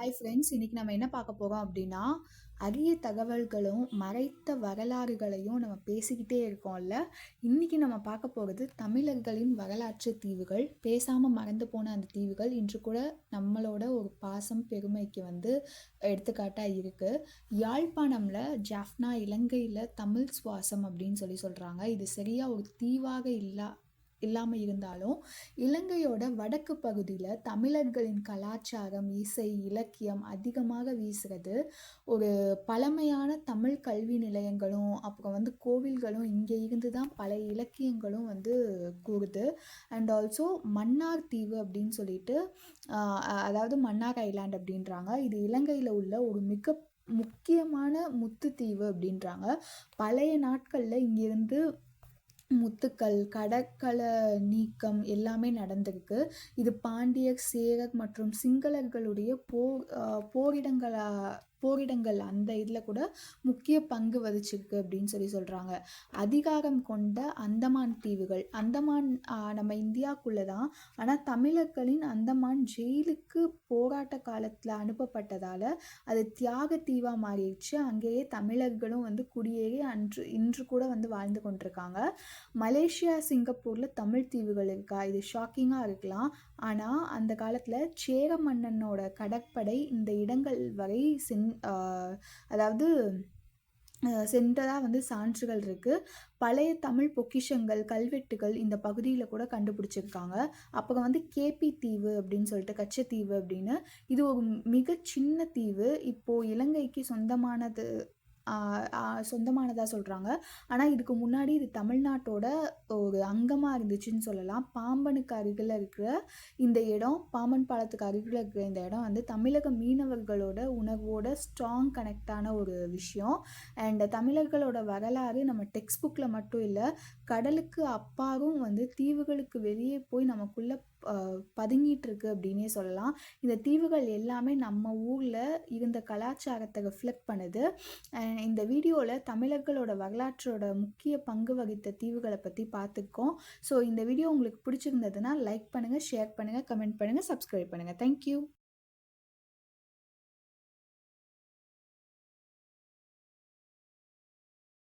Hi friends இன்றைக்கி நம்ம என்ன பார்க்க போகிறோம் அப்படின்னா அரிய தகவல்களும் மறைத்த வரலாறுகளையும் நம்ம பேசிக்கிட்டே இருக்கோம்ல. இன்றைக்கி நம்ம பார்க்க போகிறது தமிழர்களின் வரலாற்று தீவுகள் பேசாமல் மறந்து போன அந்த தீவுகள் இன்று கூட நம்மளோட ஒரு பாசம் பெருமைக்கு வந்து எடுத்துக்காட்டாக இருக்குது யாழ்ப்பாணமில் ஜாஃப்னா இலங்கையில் தமிழ் சுவாசம் அப்படின்னு சொல்லி சொல்கிறாங்க இது சரியாக ஒரு தீவாக இல்லா இல்லாமல் இருந்தாலும் இலங்கையோட வடக்கு பகுதியில் தமிழர்களின் கலாச்சாரம் இசை இலக்கியம் அதிகமாக வீசுகிறது ஒரு பழமையான தமிழ் கல்வி நிலையங்களும் அப்புறம் வந்து கோவில்களும் இங்கே இருந்து தான் பல இலக்கியங்களும் வந்து கூறுது. அண்ட் ஆல்சோ மன்னார் தீவு அப்படின்னு சொல்லிட்டு அதாவது மன்னார் ஐலாண்ட் அப்படின்றாங்க. இது இலங்கையில் உள்ள ஒரு மிக முக்கியமான முத்துத்தீவு அப்படின்றாங்க. பழைய நாட்களில் இங்கேருந்து முத்துக்கள் கடற்கல நீக்கம் எல்லாமே நடந்திருக்கு. இது பாண்டியர் சேரர் மற்றும் சிங்களர்களுடைய போர் போரிடங்களாக போரிடங்கள் அந்த இதில் கூட முக்கிய பங்கு வதிச்சிருக்கு அப்படின்னு சொல்லி சொல்கிறாங்க அதிகாரம் கொண்ட அந்தமான் தீவுகள் அந்தமான் நம்ம இந்தியாவுக்குள்ளே தான் ஆனால் தமிழர்களின் அந்தமான் ஜெயிலுக்கு போராட்ட காலத்தில் அனுப்பப்பட்டதால் அது தியாக தீவாக மாறிடுச்சு. அங்கேயே தமிழர்களும் வந்து குடியேறி அன்று இன்று கூட வந்து வாழ்ந்து கொண்டிருக்காங்க. மலேசியா சிங்கப்பூரில் தமிழ் தீவுகள் இருக்கா? இது ஷாக்கிங்காக இருக்கலாம். ஆனால் அந்த காலத்தில் சேர மன்னனோட கடற்படை இந்த இடங்கள் வரை சென்று அதாவது சென்றதாக வந்து சான்றுகள் இருக்குது பழைய தமிழ் பொக்கிஷங்கள் கல்வெட்டுகள் இந்த பகுதியில் கூட கண்டுபிடிச்சிருக்காங்க. அப்போ வந்து கேபி தீவு அப்படின்னு சொல்லிட்டு கச்சத்தீவு அப்படின்னு. இது ஒரு மிக சின்ன தீவு. இப்போது இலங்கைக்கு சொந்தமானது சொந்தமானதாக சொல்கிறாங்க ஆனால் இதுக்கு முன்னாடி இது தமிழ்நாட்டோட ஒரு அங்கமாக இருந்துச்சுன்னு சொல்லலாம். பாம்பனுக்கு அருகில் இருக்கிற இந்த இடம் பாம்பன் பாலத்துக்கு அருகில் இருக்கிற இந்த இடம் வந்து தமிழக மீனவர்களோட உணர்வோட ஸ்ட்ராங் கனெக்டான ஒரு விஷயம். அண்ட் தமிழர்களோட வரலாறு நம்ம டெக்ஸ்ட் புக்கில் மட்டும் இல்லை கடலுக்கு அப்பாரும் வந்து தீவுகளுக்கு வெளியே போய் நமக்குள்ளே பதுங்கிட்டுருக்கு அப்படின்னே சொல்லலாம். இந்த தீவுகள் எல்லாமே நம்ம ஊரில் இருந்த கலாச்சாரத்தை ரிஃப்ளெக்ட் பண்ணுது. இந்த வீடியோவில் தமிழர்களோட வரலாற்றோட முக்கிய பங்கு வகித்த தீவுகளை பற்றி பார்த்துருக்கோம். ஸோ இந்த வீடியோ உங்களுக்கு பிடிச்சிருந்ததுன்னா லைக் பண்ணுங்கள் ஷேர் பண்ணுங்கள் கமெண்ட் பண்ணுங்கள் சப்ஸ்கிரைப் பண்ணுங்கள் தேங்க்யூ